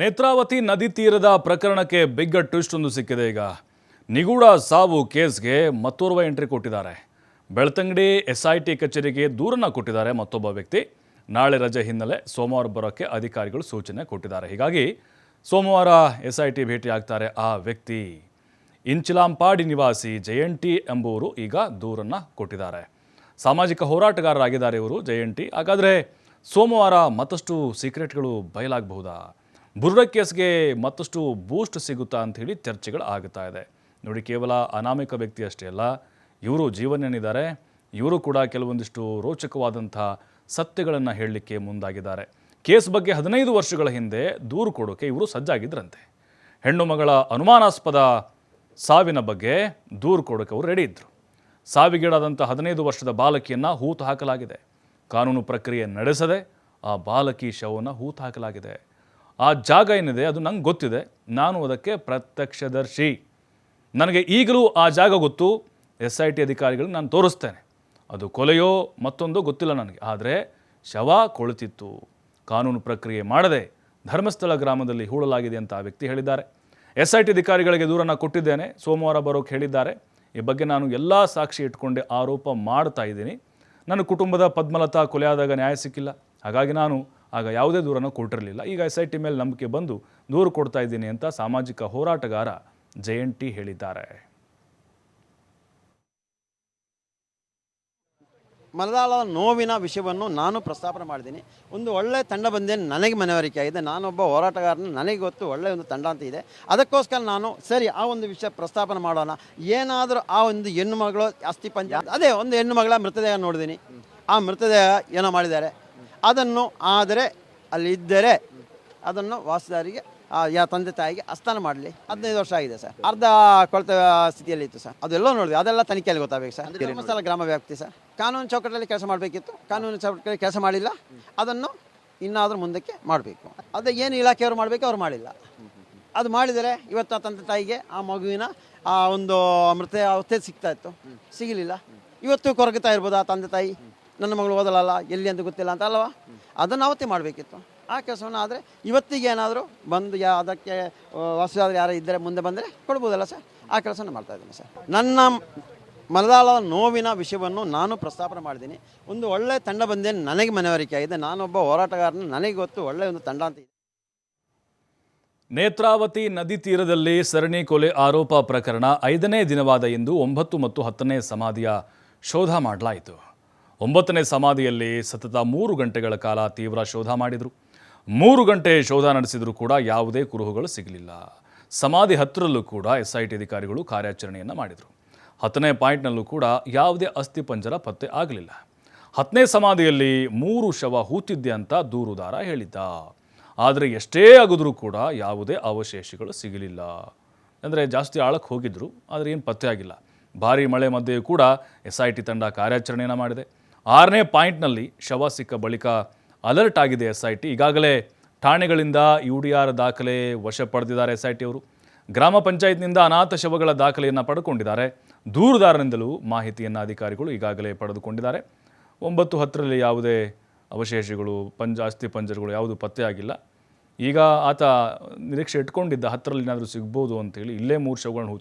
ನೇತ್ರಾವತಿ ನದಿ ತೀರದ ಪ್ರಕರಣಕ್ಕೆ ಬಿಗ್ಗ ಟ್ವಿಸ್ಟ್ ಒಂದು ಸಿಕ್ಕಿದೆ ಈಗ. ನಿಗೂಢ ಸಾವು ಕೇಸ್ಗೆ ಮತ್ತೋರ್ವ ಎಂಟ್ರಿ ಕೊಟ್ಟಿದ್ದಾರೆ. ಬೆಳ್ತಂಗಡಿ ಎಸ್ ಐ ಟಿ ಕಚೇರಿಗೆ ದೂರನ್ನ ಕೊಟ್ಟಿದ್ದಾರೆ ಮತ್ತೊಬ್ಬ ವ್ಯಕ್ತಿ. ನಾಳೆ ರಜೆ ಹಿನ್ನೆಲೆ ಸೋಮವಾರ ಬರೋಕ್ಕೆ ಅಧಿಕಾರಿಗಳು ಸೂಚನೆ ಕೊಟ್ಟಿದ್ದಾರೆ. ಹೀಗಾಗಿ ಸೋಮವಾರ ಎಸ್ ಐ ಟಿ ಭೇಟಿ ಆಗ್ತಾರೆ ಆ ವ್ಯಕ್ತಿ. ಇಂಚಿಲಾಂಪಾಡಿ ನಿವಾಸಿ ಜಯಂಟಿ ಎಂಬುವರು ಈಗ ದೂರನ್ನ ಕೊಟ್ಟಿದ್ದಾರೆ. ಸಾಮಾಜಿಕ ಹೋರಾಟಗಾರರಾಗಿದ್ದಾರೆ ಇವರು ಜಯಂಟಿ ಹಾಗಾದರೆ ಸೋಮವಾರ ಮತ್ತಷ್ಟು ಸೀಕ್ರೆಟ್ಗಳು ಬಯಲಾಗಬಹುದಾ? ಬುರ್ರ ಕೇಸ್ಗೆ ಮತ್ತಷ್ಟು ಬೂಸ್ಟ್ ಸಿಗುತ್ತಾ ಅಂತ ಹೇಳಿ ಚರ್ಚೆಗಳು ಆಗುತ್ತಾ ಇದೆ. ನೋಡಿ, ಕೇವಲ ಅನಾಮಿಕ ವ್ಯಕ್ತಿ ಅಷ್ಟೇ ಅಲ್ಲ, ಇವರು ಜೀವನೇನಿದ್ದಾರೆ ಇವರು ಕೂಡ ಕೆಲವೊಂದಿಷ್ಟು ರೋಚಕವಾದಂಥ ಸತ್ಯಗಳನ್ನು ಹೇಳಲಿಕ್ಕೆ ಮುಂದಾಗಿದ್ದಾರೆ. ಕೇಸ್ ಬಗ್ಗೆ ಹದಿನೈದು ವರ್ಷಗಳ ಹಿಂದೆ ದೂರು ಕೊಡೋಕೆ ಇವರು ಸಜ್ಜಾಗಿದ್ರಂತೆ. ಹೆಣ್ಣು ಮಗಳ ಅನುಮಾನಾಸ್ಪದ ಸಾವಿನ ಬಗ್ಗೆ ದೂರು ಕೊಡೋಕೆ ಅವರು ರೆಡಿ ಇದ್ದರು ಸಾವಿಗೀಡಾದಂಥ ಹದಿನೈದು ವರ್ಷದ ಬಾಲಕಿಯನ್ನು ಹೂತು ಹಾಕಲಾಗಿದೆ. ಕಾನೂನು ಪ್ರಕ್ರಿಯೆ ನಡೆಸದೆ ಆ ಬಾಲಕಿ ಶವವನ್ನು ಹೂತು ಹಾಕಲಾಗಿದೆ. ಆ ಜಾಗ ಏನಿದೆ ಅದು ನಂಗೆ ಗೊತ್ತಿದೆ. ನಾನು ಅದಕ್ಕೆ ಪ್ರತ್ಯಕ್ಷದರ್ಶಿ. ನನಗೆ ಈಗಲೂ ಆ ಜಾಗ ಗೊತ್ತು. ಎಸ್ ಐ ಟಿ ಅಧಿಕಾರಿಗಳಿಗೆ ನಾನು ತೋರಿಸ್ತೇನೆ. ಅದು ಕೊಲೆಯೋ ಮತ್ತೊಂದೋ ಗೊತ್ತಿಲ್ಲ ನನಗೆ. ಆದರೆ ಶವ ಕೊಳಿತಿತ್ತು. ಕಾನೂನು ಪ್ರಕ್ರಿಯೆ ಮಾಡದೆ ಧರ್ಮಸ್ಥಳ ಗ್ರಾಮದಲ್ಲಿ ಹೂಳಲಾಗಿದೆ ಅಂತ ಆ ವ್ಯಕ್ತಿ ಹೇಳಿದ್ದಾರೆ. ಎಸ್ ಐ ಟಿ ಅಧಿಕಾರಿಗಳಿಗೆ ದೂರನ್ನು ಕೊಟ್ಟಿದ್ದೇನೆ. ಸೋಮವಾರ ಬರೋಕ್ಕೆ ಹೇಳಿದ್ದಾರೆ. ಈ ಬಗ್ಗೆ ನಾನು ಎಲ್ಲ ಸಾಕ್ಷಿ ಇಟ್ಕೊಂಡೆ ಆರೋಪ ಮಾಡ್ತಾ ಇದ್ದೀನಿ. ನನ್ನ ಕುಟುಂಬದ ಪದ್ಮಲತಾ ಕೊಲೆಯಾದಾಗ ನ್ಯಾಯ ಸಿಕ್ಕಿಲ್ಲ. ಹಾಗಾಗಿ ನಾನು ಆಗ ಯಾವುದೇ ದೂರನ್ನು ಕೊಟ್ಟಿರಲಿಲ್ಲ. ಈಗ ಎಸ್ ಐ ಟಿ ಮೇಲೆ ನಂಬಿಕೆ ಬಂದು ದೂರು ಕೊಡ್ತಾ ಇದ್ದೀನಿ ಅಂತ ಸಾಮಾಜಿಕ ಹೋರಾಟಗಾರ ಜಯಂತಿ ಹೇಳಿದ್ದಾರೆ. ಮಲದಾಳದ ನೋವಿನ ವಿಷಯವನ್ನು ನಾನು ಪ್ರಸ್ತಾಪನೆ ಮಾಡಿದ್ದೀನಿ. ಒಂದು ಒಳ್ಳೆ ತಂಡ ಬಂದೇ ನನಗೆ ಮನವರಿಕೆ ಆಗಿದೆ. ನಾನೊಬ್ಬ ಹೋರಾಟಗಾರನ ನನಗೆ ಗೊತ್ತು ಒಳ್ಳೆಯ ಒಂದು ತಂಡ ಅಂತ ಇದೆ. ಅದಕ್ಕೋಸ್ಕರ ನಾನು ಸರಿ, ಆ ಒಂದು ವಿಷಯ ಪ್ರಸ್ತಾಪನೆ ಮಾಡೋಣ. ಏನಾದರೂ ಆ ಒಂದು ಹೆಣ್ಣು ಮಗಳು ಅಸ್ಥಿ ಪಂಚ, ಅದೇ ಒಂದು ಹೆಣ್ಣು ಮಗಳ ಮೃತದೇಹ ನೋಡಿದ್ದೀನಿ. ಆ ಮೃತದೇಹ ಏನೋ ಮಾಡಿದ್ದಾರೆ. ಅದನ್ನು ಆದರೆ ಅಲ್ಲಿದ್ದರೆ ಅದನ್ನು ವಾಸುದಾರಿಗೆ ಯಾ ತಂದೆ ತಾಯಿಗೆ ಅಸ್ಥಾನ ಮಾಡಲಿ. ಹದಿನೈದು ವರ್ಷ ಆಗಿದೆ ಸರ್. ಅರ್ಧ ಕೊಳೆತ ಸ್ಥಿತಿಯಲ್ಲಿ ಇತ್ತು ಸರ್. ಅದೆಲ್ಲ ನೋಡಿದ್ವಿ. ಅದೆಲ್ಲ ತನಿಖೆಯಲ್ಲಿ ಗೊತ್ತಾಗಬೇಕು ಸರ್. ಧರ್ಮಸ್ಥಳ ಗ್ರಾಮ ವ್ಯಾಪ್ತಿ ಸರ್. ಕಾನೂನು ಚೌಕಟ್ಟಲ್ಲಿ ಕೆಲಸ ಮಾಡಬೇಕಿತ್ತು. ಕಾನೂನು ಚೌಕಟ್ಟಲ್ಲಿ ಕೆಲಸ ಮಾಡಿಲ್ಲ. ಅದನ್ನು ಇನ್ನಾದರೂ ಮುಂದಕ್ಕೆ ಮಾಡಬೇಕು. ಅದು ಏನು ಇಲಾಖೆಯವರು ಮಾಡಬೇಕು ಅವ್ರು ಮಾಡಿಲ್ಲ. ಅದು ಮಾಡಿದರೆ ಇವತ್ತು ಆ ತಂದೆ ತಾಯಿಗೆ ಆ ಮಗುವಿನ ಆ ಒಂದು ಮೃತ ಅವಸ್ಥೆ ಸಿಗ್ತಾ ಇತ್ತು. ಸಿಗಲಿಲ್ಲ. ಇವತ್ತು ಕೊರಗುತ್ತಾ ಇರ್ಬೋದು ಆ ತಂದೆ ತಾಯಿ. ನನ್ನ ಮಗಳು ಓದಲಲ್ಲ, ಎಲ್ಲಿ ಅಂತ ಗೊತ್ತಿಲ್ಲ ಅಂತ ಅಲ್ವಾ? ಅದನ್ನು ಅವತ್ತೇ ಮಾಡಬೇಕಿತ್ತು. ಆ ಕೆಲಸವನ್ನು ಆದರೆ ಇವತ್ತಿಗೆ ಏನಾದರೂ ಬಂದು ಯಾ, ಅದಕ್ಕೆ ಹೊಸದಾದ್ರು ಯಾರು ಇದ್ದರೆ ಮುಂದೆ ಬಂದರೆ ಕೊಡ್ಬೋದಲ್ಲ ಸರ್? ಆ ಕೆಲಸನ ಮಾಡ್ತಾ ಇದ್ದೀನಿ ಸರ್. ನನ್ನ ಮಲದಾಳದ ನೋವಿನ ವಿಷಯವನ್ನು ನಾನು ಪ್ರಸ್ತಾಪನೆ ಮಾಡಿದ್ದೀನಿ. ಒಂದು ಒಳ್ಳೆ ತಂಡ ಬಂದೇ ನನಗೆ ಮನವರಿಕೆ ಆಗಿದೆ. ನಾನೊಬ್ಬ ಹೋರಾಟಗಾರನ ನನಗೆ ಗೊತ್ತು ಒಳ್ಳೆಯ ಒಂದು ತಂಡ ಅಂತ ನೇತ್ರಾವತಿ ನದಿ ತೀರದಲ್ಲಿ ಸರಣಿ ಕೊಲೆ ಆರೋಪ ಪ್ರಕರಣ ಐದನೇ ದಿನವಾದ ಇಂದು ಒಂಬತ್ತು ಮತ್ತು ಹತ್ತನೇ ಸಮಾಧಿಯ ಶೋಧ ಮಾಡಲಾಯಿತು. ಒಂಬತ್ತನೇ ಸಮಾಧಿಯಲ್ಲಿ ಸತತ ಮೂರು ಗಂಟೆಗಳ ಕಾಲ ತೀವ್ರ ಶೋಧ ಮಾಡಿದರು. ಮೂರು ಗಂಟೆ ಶೋಧ ನಡೆಸಿದರೂ ಕೂಡ ಯಾವುದೇ ಕುರುಹುಗಳು ಸಿಗಲಿಲ್ಲ. ಸಮಾಧಿ ಹತ್ತಿರಲ್ಲೂ ಕೂಡ ಎಸ್ ಐ ಟಿ ಅಧಿಕಾರಿಗಳು ಕಾರ್ಯಾಚರಣೆಯನ್ನು ಮಾಡಿದರು. ಹತ್ತನೇ ಪಾಯಿಂಟ್ನಲ್ಲೂ ಕೂಡ ಯಾವುದೇ ಅಸ್ಥಿಪಂಜರ ಪತ್ತೆ ಆಗಲಿಲ್ಲ. ಹತ್ತನೇ ಸಮಾಧಿಯಲ್ಲಿ ಮೂರು ಶವ ಹೂತಿದ್ದೆ ಅಂತ ದೂರುದಾರ ಹೇಳಿದ್ದ. ಆದರೆ ಎಷ್ಟೇ ಆಗಿದ್ರೂ ಕೂಡ ಯಾವುದೇ ಅವಶೇಷಗಳು ಸಿಗಲಿಲ್ಲ. ಅಂದರೆ ಜಾಸ್ತಿ ಆಳಕ್ಕೆ ಹೋಗಿದ್ದರು ಆದರೆ ಏನು ಪತ್ತೆ ಆಗಿಲ್ಲ. ಭಾರೀ ಮಳೆ ಮಧ್ಯೆಯೂ ಕೂಡ ಎಸ್ ಐ ಟಿ ತಂಡ ಕಾರ್ಯಾಚರಣೆಯನ್ನು ಮಾಡಿದೆ. ಆರನೇ ಪಾಯಿಂಟ್ನಲ್ಲಿ ಶವ ಸಿಕ್ಕ ಬಳಿಕ ಅಲರ್ಟ್ ಆಗಿದೆ ಎಸ್ ಐ ಟಿ ಈಗಾಗಲೇ ಠಾಣೆಗಳಿಂದ ಯು ಡಿ ಆರ್ ದಾಖಲೆ ವಶ ಪಡೆದಿದ್ದಾರೆ ಎಸ್ ಐ ಟಿ ಅವರು. ಗ್ರಾಮ ಪಂಚಾಯತ್ನಿಂದ ಅನಾಥ ಶವಗಳ ದಾಖಲೆಯನ್ನು ಪಡೆದುಕೊಂಡಿದ್ದಾರೆ ದೂರುದಾರನಿಂದಲೂ ಮಾಹಿತಿಯನ್ನು ಅಧಿಕಾರಿಗಳು ಈಗಾಗಲೇ ಪಡೆದುಕೊಂಡಿದ್ದಾರೆ. ಒಂಬತ್ತು ಹತ್ತರಲ್ಲಿ ಯಾವುದೇ ಅವಶೇಷಗಳು, ಪಂಜ ಅಸ್ಥಿ ಪಂಜರಗಳು ಯಾವುದು ಪತ್ತೆಯಾಗಿಲ್ಲ. ಈಗ ಆತ ನಿರೀಕ್ಷೆ ಇಟ್ಕೊಂಡಿದ್ದ ಹತ್ತರಲ್ಲಿ ಏನಾದರೂ ಸಿಗ್ಬೋದು ಅಂತೇಳಿ ಇಲ್ಲೇ ಮೂರು ಶವಗಳನ್ನ